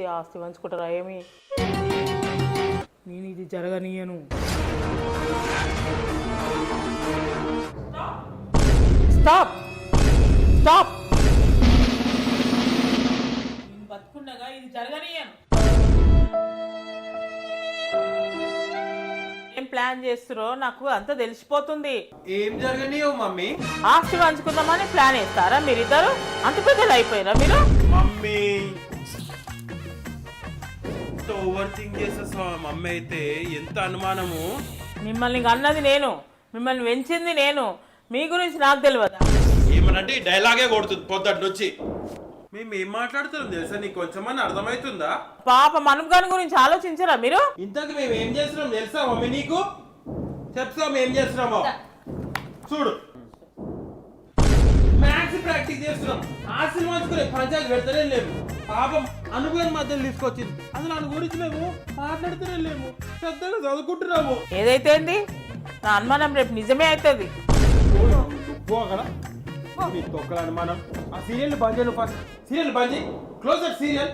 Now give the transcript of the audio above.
తెలిసి ఆస్తి పంచుకుంటారా ఏమి? నేను ఇది జరగనీయను. స్టాప్! స్టాప్! నేను బతుకుండగా ఇది జరగనీయను. ఏం ప్లాన్ చేస్తురో నాకు అంతా తెలిసిపోతుంది. ఏం జరగనియో మమ్మీ? ఆస్తి పంచుకుందామని ప్లాన్ వేస్తారా మీరిద్దరు? అంత పెద్దలు అయిపోయినా మీరు? మమ్మీ! ఓవర్ థింక్ చేసేసా మమ్మీ అయితే ఎంత అనుమానము? మిమ్మల్ని ఇంక అన్నది నేను. మిమ్మల్ని పెంచింది నేను. మీ గురించి నాకు తెలియదా? ఏమనంటే ఈ డైలాగే కొడుతుంది పొద్దుటి నుంచి. మేము ఏం మాట్లాడుతున్నాం తెలుసా? నీకు కొంచెమని అర్థమవుతుందా? పాప మనగాని గురించి ఆలోచించరా మీరు? ఇంతకు మేము ఏం చేస్తున్నాం తెలుసా మమ్మీ నీకు? చెప్తా మేము ఏం చేస్తున్నామో? చూడు. మ్యాథ్స్ ప్రాక్టీస్ చేస్తున్నాం. ఆశలు మార్చుకునే పంచాయతీ పెడతనే లేము పాపం అనుభవం మధ్యలో తీసుకొచ్చింది. అసలు దాని గురించి మేము మాట్లాడుతూనే లేము. శ్రద్ధగా చదువుకుంటున్నాము. ఏదైతే ఏంది? నా అనుమానం రేపు నిజమే అవుతుంది. మీ తొక్కల అనుమానం. ఆ సీరియల్ బంద్ చేయను ఫస్ట్ సీరియల్ బంద్ చేయి. Close serial